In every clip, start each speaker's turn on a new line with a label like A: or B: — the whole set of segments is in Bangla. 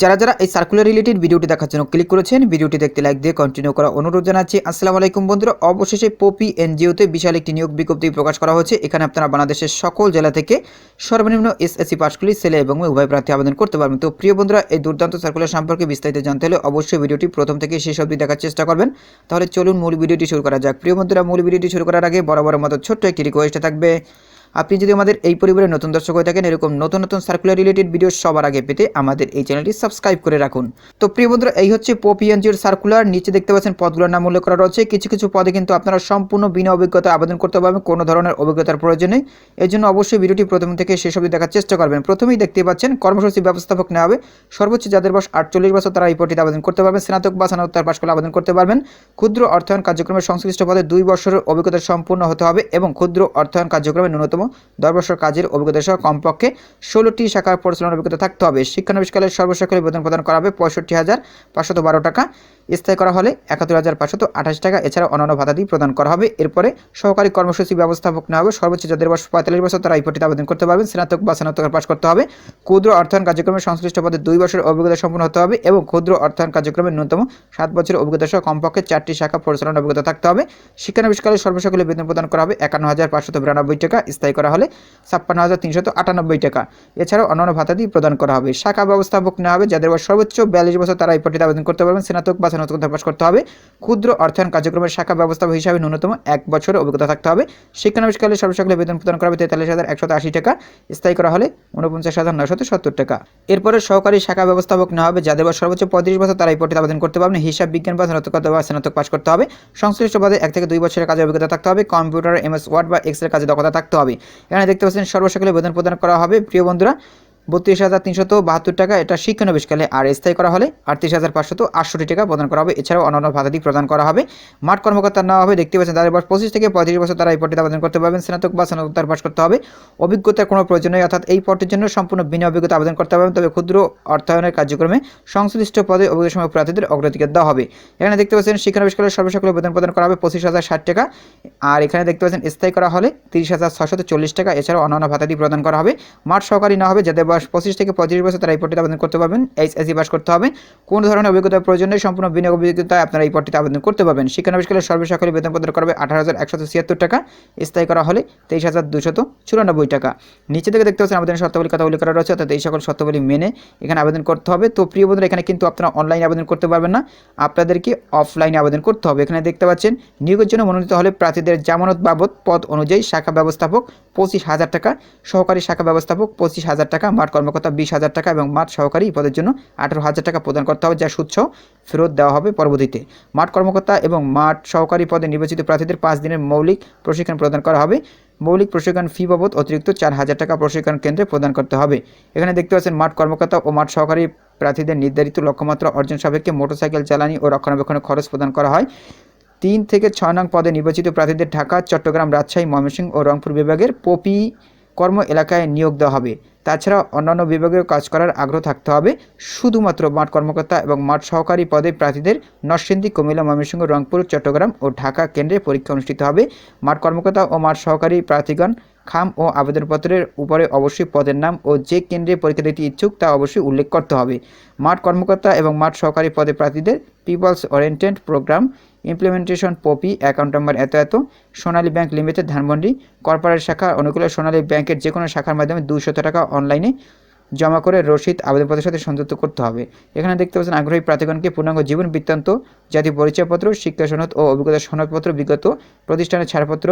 A: যারা যারা এই সার্কুলার রিলেটেড ভিডিওটি দেখার জন্য ক্লিক করেছেন, ভিডিওটি দেখতে লাইক দিয়ে কন্টিনিউ করা অনুরোধ জানাচ্ছি। আসসালামু আলাইকুম বন্ধুরা, অবশেষে পপি এনজিওতে বিশাল একটি নিয়োগ বিজ্ঞপ্তি প্রকাশ করা হয়েছে এখানে আপনারা বাংলাদেশের সকল জেলা থেকে সর্বনিম্ন এসএসসি পাসগুলি ছেলে এবং উভয় প্রার্থী আবেদন করতে পারবেন। তো প্রিয় বন্ধুরা, এই দুর্দান্ত সার্কুলার সম্পর্কে বিস্তারিত জানতে হলে অবশ্যই ভিডিওটি প্রথম থেকে শেষ অবধি দেখার চেষ্টা করবেন। তাহলে চলুন মূল ভিডিওটি শুরু করা যাক। প্রিয় বন্ধুরা, মূল ভিডিওটি শুরু করার আগে বরাবরের মতো ছোট্ট একটি রিকোয়েস্ট থাকবে। আপনি যদি আমাদের এই পরিবারের নতুন দর্শক হয়ে থাকেন, এরকম নতুন নতুন সার্কুলার রিলেটেড ভিডিও সবার আগে পেতে আমাদের এই চ্যানেলটি সাবস্ক্রাইব করে রাখুন। তো প্রিয় বন্ধুরা, এই হচ্ছে পপিএনজিওর সার্কুলার নিচে দেখতে পাচ্ছেন পদগুলোর নাম উল্লেখ করা রয়েছে। কিছু কিছু পদে কিন্তু আপনারা সম্পূর্ণ বিনা অভিজ্ঞতা আবেদন করতে পারবেন, কোনো ধরনের অভিজ্ঞতার প্রয়োজন এর জন্য অবশ্যই ভিডিওটি প্রথম থেকে শেষ অবধি দেখার চেষ্টা করবেন। প্রথমেই দেখতে পাচ্ছেন, কর্মসূচি ব্যবস্থাপক নেওয়া হবে। সর্বোচ্চ যাদের বয়স আটচল্লিশ বছর, তারা এই পদটিতে আবেদন করতে পারবেন। স্নাতক বা স্নাতকোত্তর পাশ করলে আবেদন করতে পারবেন। ক্ষুদ্র অর্থায়ন কার্যক্রমের সংশ্লিষ্ট পদে দুই বছরের অভিজ্ঞতা সম্পূর্ণ হতে হবে এবং ক্ষুদ্র অর্থায়ন কার্যক্রমে ন্যূনতম দশ বছর কাজের অভিজ্ঞতা সহ কমপক্ষে ষোলোটি শাখার পরিচালনার অভিজ্ঞতা থাকতে হবে। শিক্ষানবিষ্কালের সর্বশেষকালে বেতন প্রদান করা হবে পঁয়ষট্টি হাজার পাঁচশত বারো টাকা। স্থায়ী করা হলে একাত্তর হাজার পাঁচশত আঠাশ টাকা। এছাড়া অন্যান্য ভাতাদি প্রদান করা হবে। এরপরে সহকারী কর্মসূচি ব্যবস্থাপক নেওয়া হবে। সর্বোচ্চ যাদের বয়স পঁয়তাল্লিশ বছর, তারা এই পদটিতে আবেদন করতে পারবেন। স্নাতক বা স্নাতক পাশ করতে হবে। ক্ষুদ্র অর্থায়ন কার্যক্রমে সংশ্লিষ্ট পদে দুই বছরের অভিজ্ঞতা সম্পন্ন হতে হবে এবং ক্ষুদ্র অর্থায়ন কার্যক্রমে ন্যূনতম সাত বছরের অভিজ্ঞতা সহ কমপক্ষে চারটি শাখা পরিচালনার অভিজ্ঞতা থাকতে হবে। শিক্ষানবিষ্কালের সর্বসকলে বেতন প্রদান করা হবে একান্ন হাজার পাঁচশত বিরানব্বই টাকা। স্থায়ী করা হলে ছাপ্পান্ন হাজার তিনশত আটানব্বই টাকা। এছাড়াও অন্যান্য ভাতাদি প্রদান করা হবে। শাখা ব্যবস্থাপক নেওয়া হবে, যাদের বয়স সর্বোচ্চ বিয়াল্লিশ বছর, তারা এই পদটিতে আবেদন করতে পারবেন। স্নাতক বা স্নাতকোত্তর পাশ করতে হবে। ক্ষুদ্র অর্থায়ন কার্যক্রমের শাখা ব্যবস্থাপক হিসাবে ন্যূনতম এক বছরের অভিজ্ঞতা থাকতে হবে। শিক্ষানবিষ্কালে সর্বসকলে বেতন প্রদান করা হবে তেতাল্লিশ হাজার একশত আশি টাকা। স্থায়ী করা হলে উনপঞ্চাশ হাজার নয়শত সত্তর টাকা। এরপরে সহকারী শাখা ব্যবস্থাপক নেওয়া হবে, যাদের বয়স সর্বোচ্চ পঁয়ত্রিশ বছর, তারা এই পদটিতে আবেদন করতে পারবেন। হিসাব বিজ্ঞান বা স্নাতকোত্তর বা স্নাতক পাশ করতে হবে। সংশ্লিষ্ট পদে এক থেকে দুই বছরের কাজে অভিজ্ঞতা থাকতে হবে। কম্পিউটার, এমএস, ওয়ার্ড বা এক্সেল কাজে দক্ষতা থাকতে হবে। এখানে দেখতে পাচ্ছেন সর্বসকলে বেতন প্রদান করা হবে। প্রিয় বন্ধুরা বত্রিশ হাজার তিনশত বাহাত্তর টাকা। এটা শিক্ষানবিষ্কালে আর স্থায়ী করা হলে আটত্রিশ হাজার পাঁচশত আটষট্টি টাকা প্রদান করা হবে। এছাড়াও অন্যান্য ভাতাদি প্রদান করা হবে। মাঠ কর্মকর্তা নেওয়া হবে। দেখতে পাচ্ছেন, তাদের বয়স পঁচিশ থেকে পঁয়ত্রিশ বছর। তারা এই পদটিতে আবেদন করতে পারবেন। স্নাতক বা স্নাতকোত্তর পাশ করতে হবে। অভিজ্ঞতার কোনো প্রয়োজন নেই। অর্থাৎ এই পদের জন্য সম্পূর্ণ বিনা অভিজ্ঞতা আবেদন করতে পারবেন। তবে ক্ষুদ্র অর্থায়নের কার্যক্রমে সংশ্লিষ্ট পদে অভিজ্ঞতা সময় প্রার্থীদের অগ্রাধিকার দেওয়া হবে। এখানে দেখতে পাচ্ছেন শিক্ষানবিষ্কালের সর্বসকল বেতন প্রদান করা হবে পঁচিশ হাজার ষাট টাকা। আর এখানে দেখতে পাচ্ছেন, স্থায়ী করা হলে তিরিশ হাজার ছশত চল্লিশ টাকা। এছাড়াও অন্যান্য ভাতাদি প্রদান করা হবে। মাঠ সহকারী না হবে। যাদের বয়স পঁচিশ থেকে পঁয়ত্রিশ বছর তারা এই পদটিতে আবেদন করতে পারবেন। এইচএসসি পাস করতে হবে। কোন ধরনের অভিজ্ঞতার প্রয়োজন নেই, সম্পূর্ণ বিনা অভিজ্ঞতায় আপনারা এই পদটিতে আবেদন করতে পারবেন। শিক্ষা শিক্ষানবিষ্কালের সর্বসকলে বেতন প্রদান করবে আঠারো টাকা, স্থায়ী করা হলে তেইশ হাজার দুশত চুরানব্বই টাকা। নিচে থেকে দেখতে পাচ্ছেন আবেদনের শর্তাবলী কথা উল্লেখ করা রয়েছে, অর্থাৎ এই সকল শর্তাবলী মেনে এখানে আবেদন করতে হবে। তো প্রিয় বন্ধুরা, এখানে কিন্তু আপনারা অনলাইনে আবেদন করতে পারবেন না, আপনাদেরকে অফলাইনে আবেদন করতে হবে। এখানে দেখতে পাচ্ছেন, নিয়োগের জন্য মনোনীত হলে প্রার্থীদের জামানত বাবদ পদ অনুযায়ী শাখা ব্যবস্থাপক পঁচিশ হাজার টাকা, সহকারী শাখা ব্যবস্থাপক পঁচিশ হাজার টাকা মাঠ কর্মকর্তা বিশ হাজার টাকা এবং মাঠ সহকারী পদের জন্য আঠারো হাজার টাকা প্রদান করতে হবে, যা সুচ্ছ ফেরত দেওয়া হবে পরবর্তীতে। মাঠ কর্মকর্তা এবং মাঠ সহকারী পদে নির্বাচিত প্রার্থীদের পাঁচ দিনের মৌলিক প্রশিক্ষণ প্রদান করা হবে। মৌলিক প্রশিক্ষণ ফি বাবদ অতিরিক্ত চার হাজার টাকা প্রশিক্ষণ কেন্দ্রে প্রদান করতে হবে। এখানে দেখতে পাচ্ছেন, মাঠ কর্মকর্তা ও মাঠ সহকারী প্রার্থীদের নির্ধারিত লক্ষ্যমাত্রা অর্জন সাপেক্ষে মোটরসাইকেল জ্বালানি ও রক্ষণাবেক্ষণের খরচ প্রদান করা হয়। তিন থেকে ছয় নং পদে নির্বাচিত প্রার্থীদের ঢাকা, চট্টগ্রাম, রাজশাহী, ময়মনসিংহ ও রংপুর বিভাগের পপি কর্ম এলাকায় নিয়োগ দেওয়া হবে। তাছাড়া অন্যান্য বিভাগেও কাজ করার আগ্রহ থাকতে হবে। শুধুমাত্র মাঠ কর্মকর্তা এবং মাঠ সহকারী পদে প্রার্থীদের নরসিংদী, কুমিল্লা, ময়মনসিংহ, রংপুর, চট্টগ্রাম ও ঢাকা কেন্দ্রে পরীক্ষা অনুষ্ঠিত হবে। মাঠ কর্মকর্তা ও মাঠ সহকারী প্রার্থীগণ খাম ও আবেদনপত্রের উপরে অবশ্যই পদের নাম ও যে কেন্দ্রে পরীক্ষা দিতে ইচ্ছুক তা অবশ্যই উল্লেখ করতে হবে। মাঠ কর্মকর্তা এবং মাঠ সহকারী পদে প্রার্থীদের peoples oriented program implementation POPI account number এত এত, Sonali bank limited, Dhanmondi, corporate শাখা, অনুকূলে সোনালী ব্যাংকের যে কোনো শাখার মাধ্যমে দুশত টাকা অনলাইনে জমা করে রসিদ আবেদনপত্রের সাথে সংযুক্ত করতে হবে। এখানে দেখতে পাচ্ছেন আগ্রহী প্রার্থীগণকে পূর্ণাঙ্গ জীবন বৃত্তান্ত, জাতীয় পরিচয়পত্র, শিক্ষা সনদ ও অভিজ্ঞতা সনদপত্র বিগত প্রতিষ্ঠানের ছাড়পত্র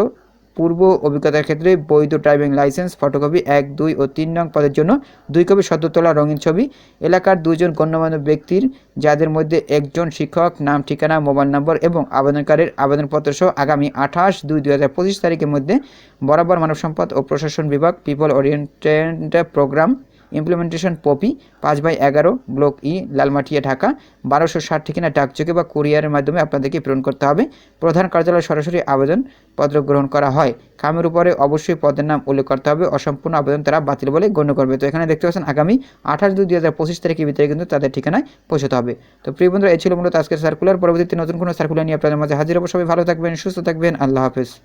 A: পূর্ব অভিজ্ঞতার ক্ষেত্রে বৈধ ড্রাইভিং লাইসেন্স ফটোকপি এক, দুই ও তিন নং পদের জন্য দুই কপি সদ্য তোলা রঙিন ছবি। এলাকার দুজন গণ্যমান্য ব্যক্তির, যাদের মধ্যে একজন শিক্ষক, নাম, ঠিকানা, মোবাইল নম্বর এবং আবেদনকারীর আবেদনপত্র সহ আগামী আঠাশ দুই দুই হাজার পঁচিশ তারিখের মধ্যে বরাবর মানব সম্পদ ও প্রশাসন বিভাগ people oriented program implementation POPI, পাঁচ বাই এগারো ব্লক ই লালমাটিয়া, ঢাকা, বারোশো ষাট ঠিকানা ডাকযোগে বা কুরিয়ারের মাধ্যমে আপনাদেরকে প্রেরণ করতে হবে। প্রধান কার্যালয়ে সরাসরি আবেদন, পত্র গ্রহণ করা হয়। কামের উপরে অবশ্যই পদের নাম উল্লেখ করতে হবে। অসম্পূর্ণ আবেদন তারা বাতিল বলে গণ্য করবে। তো এখানে দেখতে পাচ্ছেন, আগামী আঠাশ দুই দুই হাজার পঁচিশ তারিখের ভিতরে কিন্তু তাদের ঠিকানায় পৌঁছতে হবে। তো প্রিয় বন্ধুরা, এই ছিল মূলত আজকের সার্কুলার পরবর্তীতে নতুন কোনো সার্কুলার নিয়ে আপনাদের মাঝে হাজির সবাই ভালো থাকবেন, সুস্থ থাকবেন। আল্লাহ হাফেজ।